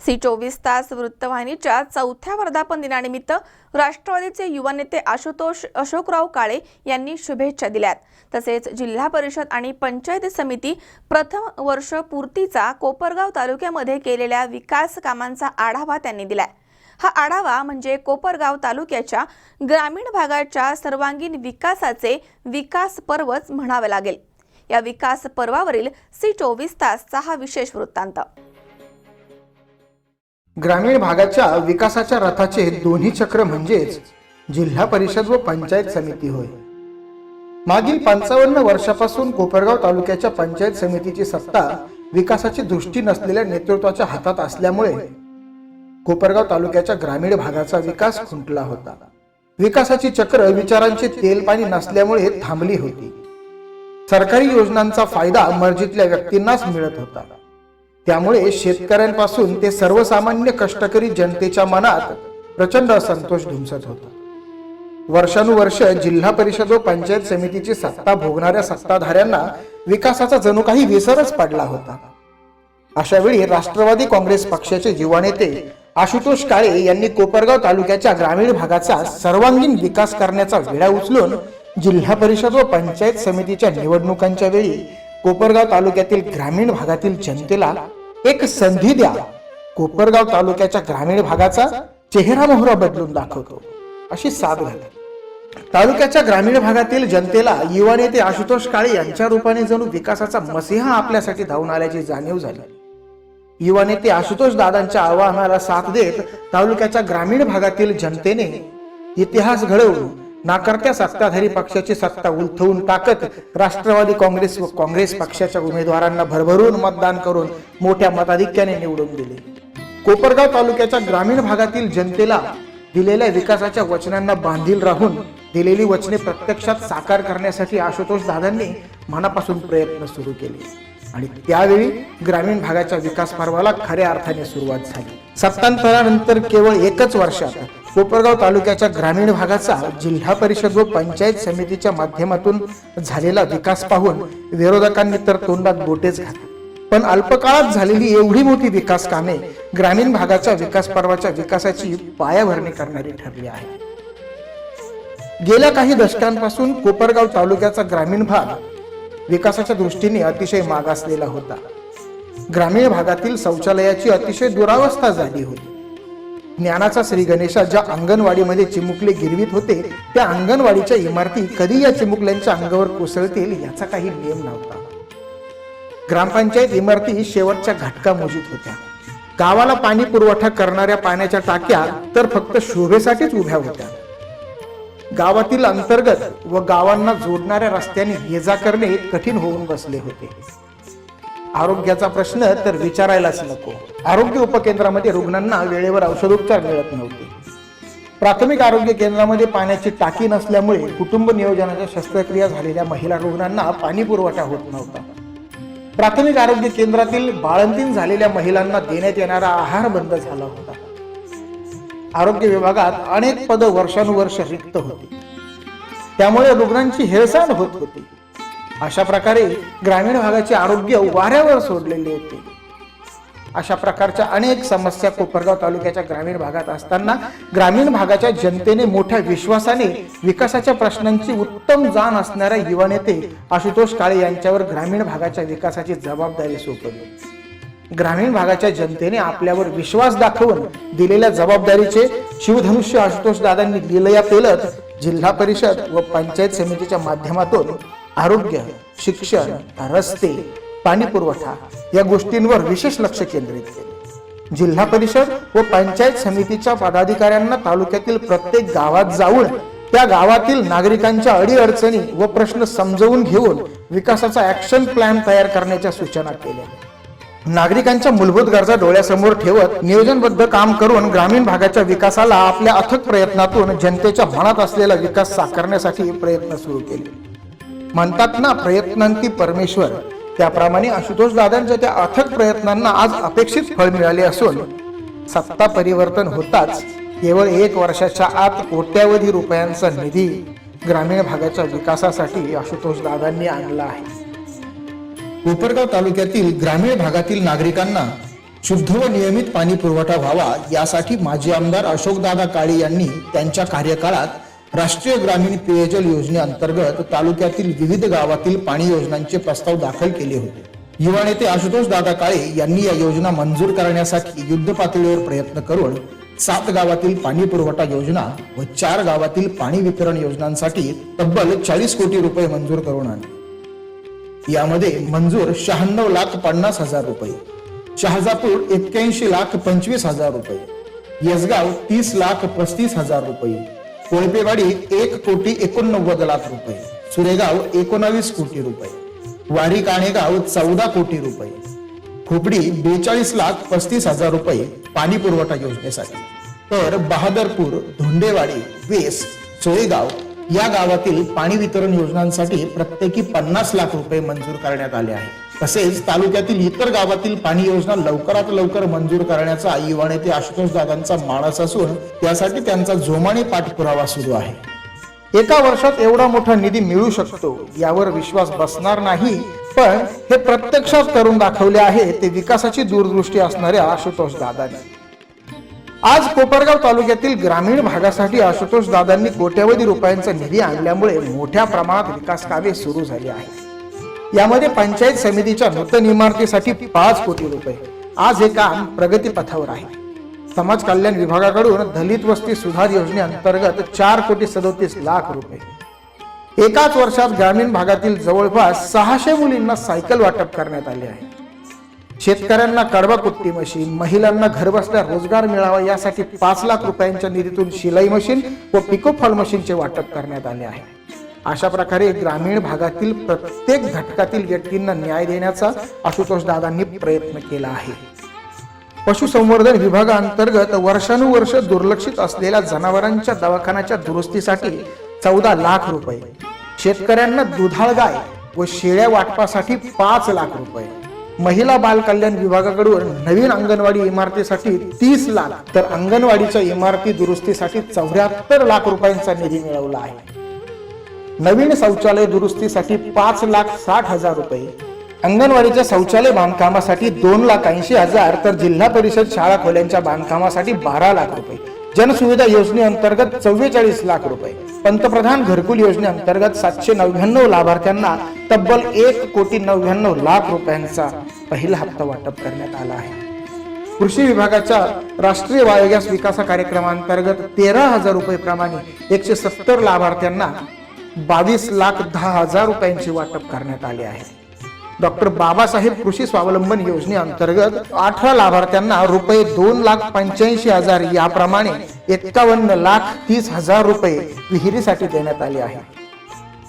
C चोवीस तास वृत्तवाहिनीच्या चौथ्या वर्धापन दिनानिमित्त राष्ट्रवादीचे युवा नेते आशुतोष अशोकराव काळे यांनी शुभेच्छा दिल्यात. तसेच जिल्हा परिषद आणि पंचायत समिती प्रथम वर्ष पूर्तीचा कोपरगाव तालुक्यामध्ये केलेल्या विकास कामांचा आढावा त्यांनी दिलाय. हा आढावा म्हणजे कोपरगाव तालुक्याच्या ग्रामीण भागाच्या सर्वांगीण विकासाचे विकास पर्वच म्हणावे लागेल. या विकास पर्वावरील सी चोवीस तासचा हा विशेष वृत्तांत. ग्रामीण भागाच्या विकासाच्या रथाचे दोन्ही चक्र म्हणजेच जिल्हा परिषद व पंचायत समिती होय. मागील पंचावन्न वर्षापासून कोपरगाव तालुक्याच्या पंचायत समितीची सत्ता विकासाची दृष्टी नसलेल्या नेतृत्वाच्या हातात असल्यामुळे कोपरगाव तालुक्याच्या ग्रामीण भागाचा विकास खुंटला होता. विकासाची चक्र विचारांचे तेल पाणी नसल्यामुळे थांबली होती. सरकारी योजनांचा फायदा मर्जीतल्या व्यक्तींनाच मिळत होता. त्यामुळे शेतकऱ्यांपासून ते सर्वसामान्य कष्टकरी जनतेच्या मनात प्रचंड असंतोष धुमसत होता. वर्षानुवर्ष जिल्हा परिषद व पंचायत समितीची सत्ता भोगणाऱ्या सत्ताधाऱ्यांना विकासाचा जणू काही विसरच पडला होता. अशा वेळी राष्ट्रवादी काँग्रेस पक्षाचे युवा नेते आशुतोष काळे यांनी कोपरगाव तालुक्याच्या ग्रामीण भागाचा सर्वांगीण विकास करण्याचा विडा उचलून जिल्हा परिषद व पंचायत समितीच्या निवडणुकांच्या वेळी कोपरगाव तालुक्यातील ग्रामीण भागातील जनतेला एक संधी द्या. कोपरगाव तालुक्याच्या ग्रामीण भागाचा चेहरा मोहरा बदलून दाखवतो. अशी साथ घातली तालुक्याच्या ग्रामीण भागातील जनतेला युवा नेते आशुतोष काळे यांच्या रूपाने जणू विकासाचा मसिहा आपल्यासाठी धावून आल्याची जाणीव झाली. युवा नेते आशुतोष दादांच्या आवाहनाला साथ देत तालुक्याच्या ग्रामीण भागातील जनतेने इतिहास घडवून नाकारत्या सत्ताधारी पक्षाची सत्ता उलथवून टाकत राष्ट्रवादी काँग्रेस व काँग्रेस पक्षाच्या उमेदवारांना भरभरून मतदान करून मोठ्या मताधिक्याने निवडून दिले. कोपरगाव तालुक्याच्या ग्रामीण भागातील जनतेला दिलेल्या विकासाच्या वचनांना बांधील राहून दिलेली वचने प्रत्यक्षात साकार करण्यासाठी आशुतोष दादांनी मनापासून प्रयत्न सुरू केले. आणि त्यावेळी ग्रामीण भागाच्या विकास पर्वाला खऱ्या अर्थाने सुरुवात झाली. सत्तांतरानंतर केवळ एकच वर्षात कोपरगाव तालुक्याच्या ग्रामीण भागाचा जिल्हा परिषद व पंचायत समितीच्या माध्यमातून झालेला विकास पाहून विरोधकांनी तर तोंडात बोटेच घातले. पण अल्पकाळात झालेली एवढी मोठी विकास कामे ग्रामीण भागाच्या विकास पर्वाच्या विकासाची पायाभरणी करणारी ठरली आहे. गेल्या काही दशकांपासून कोपरगाव तालुक्याचा ग्रामीण भाग विकासाच्या दृष्टीने अतिशय मागासलेला होता. ग्रामीण भागातील शौचालयाची अतिशय दुरावस्था झाली होती. ज्ञानाचा श्री गणेशा ज्या अंगणवाडीमध्ये चिमुकले गिरवीत होते त्या अंगणवाडीच्या इमारती कधी या चिमुकल्यांच्या अंगावर कोसळतील याचा काही नियम नव्हता. ग्रामपंचायत इमारती शेवटच्या घटका मोजीत होत्या. गावाला पाणी पुरवठा करणाऱ्या पाण्याच्या टाक्या तर फक्त शोभेसाठीच उभ्या होत्या. गावातील अंतर्गत व गावांना जोडणाऱ्या रस्त्याने ये जा करणे कठीण होऊन बसले होते. आरोग्याचा प्रश्न तर विचारायलाच नको. आरोग्य उपकेंद्रामध्ये रुग्णांना वेळेवर औषधोपचार मिळत नव्हते. प्राथमिक आरोग्य केंद्रामध्ये पाण्याची टाकी नसल्यामुळे कुटुंब नियोजनाच्या शस्त्रक्रिया झालेल्या महिला रुग्णांना पाणी पुरवठा होत नव्हता. प्राथमिक आरोग्य केंद्रातील बाळंतीन झालेल्या महिलांना देण्यात येणारा आहार बंद झाला होता. आरोग्य विभागात अनेक पद वर्षानुवर्ष रिक्त होती. त्यामुळे रुग्णांची हेळसांड होत होती. अशा प्रकारे ग्रामीण भागाचे आरोग्य वाऱ्यावर सोडलेले होते. अशा प्रकारच्या अनेक समस्या कोपरगाव तालुक्याच्या ग्रामीण भागात असताना ग्रामीण भागाच्या जनतेने मोठ्या विश्वासाने विकासाच्या प्रश्नांची उत्तम जाण असणाऱ्या युवा नेते आशुतोष काळे यांच्यावर ग्रामीण भागाच्या विकासाची जबाबदारी सोपवली. ग्रामीण भागाच्या जनतेने आपल्यावर विश्वास दाखवून दिलेल्या जबाबदारीचे शिवधनुष्य आशुतोष दादांनी लिलया पेलत जिल्हा परिषद व पंचायत समितीच्या माध्यमातून आरोग्य शिक्षण रस्ते पाणी पुरवठा या गोष्टींवर विशेष लक्ष केंद्रित केले. जिल्हा परिषद व पंचायत समितीच्या पदाधिकाऱ्यांना तालुक्यातील प्रत्येक गावात जाऊन त्या गावातील नागरिकांच्या अडीअडचणी व प्रश्न समजवून घेऊन विकासाचा ऍक्शन प्लॅन तयार करण्याच्या सूचना केल्या. नागरिकांच्या मूलभूत गरजा डोळ्यासमोर ठेवत नियोजनबद्ध काम करून ग्रामीण भागाच्या विकासाला आपल्या अथक प्रयत्नातून जनतेच्या मनात असलेला विकास साकारण्यासाठी प्रयत्न सुरू केले. म्हणतात ना प्रयत्नांती परमेश्वर. त्याप्रमाणे आशुतोष दादांच्या त्या अथक प्रयत्नांना आज अपेक्षित फळ मिळाले असून सत्ता परिवर्तन होताच केवळ एक वर्षाच्या आत कोट्यावधी रुपयांचा निधी ग्रामीण भागाच्या विकासासाठी आशुतोष दादांनी आणला आहे. कोपरगाव तालुक्यातील ग्रामीण भागातील नागरिकांना शुद्ध व नियमित पाणी पुरवठा व्हावा यासाठी माजी आमदार अशोकदादा काळे यांनी त्यांच्या कार्यकाळात राष्ट्रीय ग्रामीण पेयजल योजनेअंतर्गत तालुक्यातील विविध गावातील पाणी योजनांचे प्रस्ताव दाखल केले होते. युवा नेते आशुतोष दादा काळे यांनी या योजना मंजूर करण्यासाठी युद्ध पातळीवर प्रयत्न करून सात गावातील पाणी पुरवठा योजना व चार गावातील पाणी वितरण योजनांसाठी तब्बल चाळीस कोटी रुपये मंजूर करून आणले. यामध्ये मंजूर शहाण्णव लाख पन्नास हजार रुपये शहाजापूर एक्क्याऐंशी लाख पंचवीस हजार रुपये यसगाव तीस लाख पस्तीस हजार रुपये कोळपेवाडी एक कोटी एकोणनव्वद लाख रुपये. सुरेगाव एकोणावीस कोटी रुपये. वारी काणेगाव चौदा कोटी रुपये. खोपडी बेचाळीस लाख पस्तीस हजार रुपये पाणी पुरवठा योजनेसाठी. तर बहादरपूर धोंडेवाडी वेस सोयेगाव या गावातील पाणी वितरण योजनांसाठी प्रत्येकी पन्नास लाख रुपये मंजूर करण्यात आले आहे तसेच तालुक्यातील इतर गावातील पाणी योजना लवकरात लवकर मंजूर करण्याचा युवा नेते आशुतोष दादांचा मानस असून त्यासाठी त्यांचा जोमाने पाठपुरावा सुरू आहे. एका वर्षात एवढा मोठा निधी मिळू शकतो यावर विश्वास बसणार नाही पण हे प्रत्यक्षात करून दाखवले आहे ते विकासाची दूरदृष्टी असणाऱ्या आशुतोष दादांनी. आज कोपरगाव तालुक्यातील ग्रामीण भागासाठी आशुतोष दादांनी कोट्यवधी रुपयांचा निधी आणल्यामुळे मोठ्या प्रमाणात विकास कामे सुरू झाली आहेत. यामध्ये पंचायत समितीच्या नूतन इमारतीसाठी पाच कोटी रुपये. आज हे काम प्रगतीपथावर आहे. समाज कल्याण विभागाकडून दलित वस्ती सुधार योजनेअंतर्गत चार कोटी सदोतीस लाख रुपये. एकाच वर्षात ग्रामीण भागातील जवळपास सहाशे मुलींना सायकल वाटप करण्यात आले आहे. शेतकऱ्यांना कडवा कुट्टी मशीन महिलांना घरबसल्या रोजगार मिळावा यासाठी पाच लाख रुपयांच्या निधीतून शिलाई मशीन व पिको फॉल मशीनचे वाटप करण्यात आले आहे. अशा प्रकारे ग्रामीण भागातील प्रत्येक घटकातील व्यक्तींना न्याय देण्याचा आशुतोष दादांनी प्रयत्न केला आहे. पशुसंवर्धन विभागाअंतर्गत वर्षानुवर्ष दुर्लक्षित असलेल्या जनावरांच्या दवाखान्याच्या दुरुस्तीसाठी चौदा लाख रुपये शेतकऱ्यांना दुधाळ गाय व शेळ्या वाटपासाठी पाच लाख रुपये महिला बाल कल्याण विभागाकडून नवीन अंगणवाडी इमारतीसाठी तीस लाख तर अंगणवाडीच्या इमारती दुरुस्तीसाठी चौऱ्याहत्तर लाख रुपयांचा निधी मिळवला आहे. नवीन शौचालय दुरुस्तीसाठी पाच लाख साठ हजार रुपये. अंगणवाडीच्या शौचालय बांधकामासाठी दोन लाख ऐंशी हजार तर जिल्हा परिषद शाळा खोल्यांच्या बांधकामासाठी बारा लाख रुपये. जनसुविधा योजनेअंतर्गत चव्वेचाळीस लाख रुपये. पंतप्रधान घरकुल योजनेअंतर्गत सातशे नव्याण्णव लाभार्थ्यांना तब्बल एक कोटी नव्याण्णव लाख रुपयांचा पहिला हप्ता वाटप करण्यात आला आहे. कृषी विभागाच्या राष्ट्रीय बायोगॅस विकास कार्यक्रमांतर्गत तेरा हजार रुपये प्रमाणे एकशे सत्तर लाभार्थ्यांना बावीस लाख दहा हजार रुपयांचे वाटप करण्यात आले आहे. डॉक्टर बाबासाहेब कृषी स्वावलंबन योजनेअंतर्गत अठरा लाभार्थ्यांना रुपये दोन लाख पंच्याऐंशी हजार याप्रमाणे एक्कावन्न लाख तीस हजार रुपये विहिरीसाठी देण्यात आले आहे.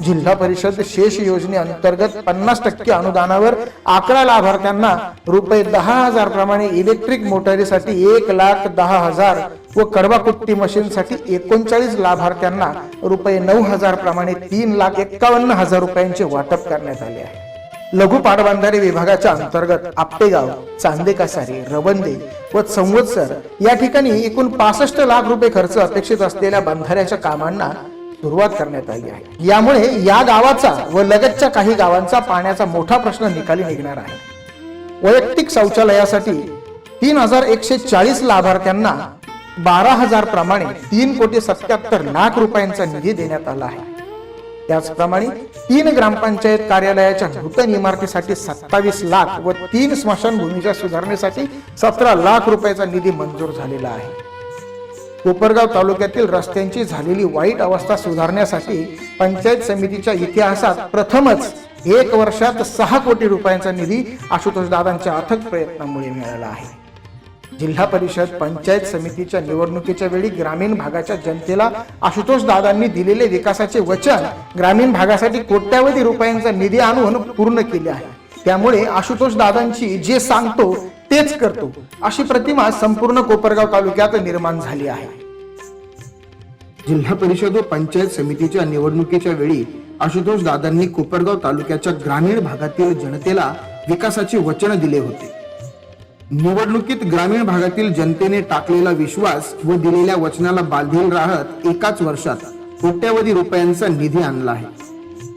जिल्हा परिषद शेष योजनेअंतर्गत पन्नास टक्के अनुदानावर अकरा लाभार्थ्यांना रुपये दहा हजार प्रमाणे इलेक्ट्रिक मोटारीसाठी एक लाख दहा हजार व कडवाकुट्टी मशीनसाठी एकोणचाळीस लाभार्थ्यांना रुपये नऊ हजार प्रमाणे तीन लाख एक्कावन्न हजार रुपयांचे वाटप करण्यात आले आहे. लघु पाटबंधारे विभागाच्या अंतर्गत आप्पेगाव चांदेकासारी रवंदे व संवत्सर या ठिकाणी एकूण पासष्ट लाख रुपये खर्च अपेक्षित असलेल्या बंधाऱ्याच्या कामांना सुरुवात करण्यात आली आहे. यामुळे या गावाचा व लगतच्या काही गावांचा पाण्याचा मोठा प्रश्न निकाली निघणार आहे. वैयक्तिक शौचालयासाठी तीन हजार एकशे चाळीस लाभार्थ्यांना बारा हजार प्रमाणे तीन कोटी सत्याहत्तर लाख रुपयांचा निधी देण्यात आला आहे. त्याचप्रमाणे तीन ग्रामपंचायत कार्यालयाच्या नूतन इमारतीसाठी सत्तावीस लाख व तीन स्मशानभूमीच्या सुधारणेसाठी सतरा लाख रुपयाचा निधी मंजूर झालेला आहे. कोपरगाव तालुक्यातील रस्त्यांची झालेली वाईट अवस्था सुधारण्यासाठी पंचायत समितीच्या इतिहासात प्रथमच एक वर्षात सहा कोटी रुपयांचा निधी आशुतोष दादांच्या अथक प्रयत्नामुळे मिळाला आहे. जिल्हा परिषद पंचायत समितीच्या निवडणुकीच्या वेळी ग्रामीण भागाच्या जनतेला आशुतोष दादांनी दिलेले विकासाचे वचन ग्रामीण भागासाठी कोट्यावधी रुपयांचा निधी आणून पूर्ण केले आहे. त्यामुळे आशुतोष दादांची जे सांगतो तेच करतो. अशी प्रतिमा संपूर्ण कोपरगाव तालुक्यात निर्माण झाली आहे. जिल्हा परिषद व पंचायत समितीच्या निवडणुकीच्या वेळी आशुतोष दादांनी कोपरगाव तालुक्याच्या ग्रामीण भागातील जनतेला विकासाचे वचन दिले होते. निवडणुकीत ग्रामीण भागातील जनतेने टाकलेला विश्वास व दिलेल्या वचनाला बांधील राहत एकाच वर्षात कोट्यावधी रुपयांचा निधी आणला आहे.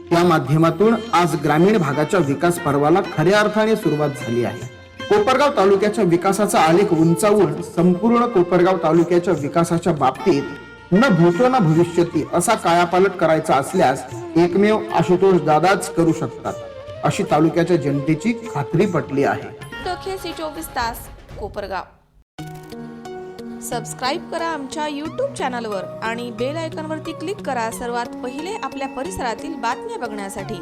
त्या माध्यमातून आज ग्रामीण भागाच्या विकास पर्वाला खऱ्या अर्थाने सुरुवात झाली आहे. कोपरगाव तालुक्याच्या विकासाचा आलेख उंचावून संपूर्ण कोपरगाव तालुक्याच्या विकासाच्या बाबतीत न भूतो न भविष्यती असा कायापालट करायचा असल्यास एकमेव आशुतोष दादाच करू शकतात अशी तालुक्याच्या जनतेची खात्री पटली आहे. चोवीस तास कोपरगाव. सबस्क्राईब करा आमच्या यूट्यूब चॅनलवर आणि बेल आयकॉनवरती क्लिक करा सर्वात पहिले आपल्या परिसरातील बातम्या बघण्यासाठी.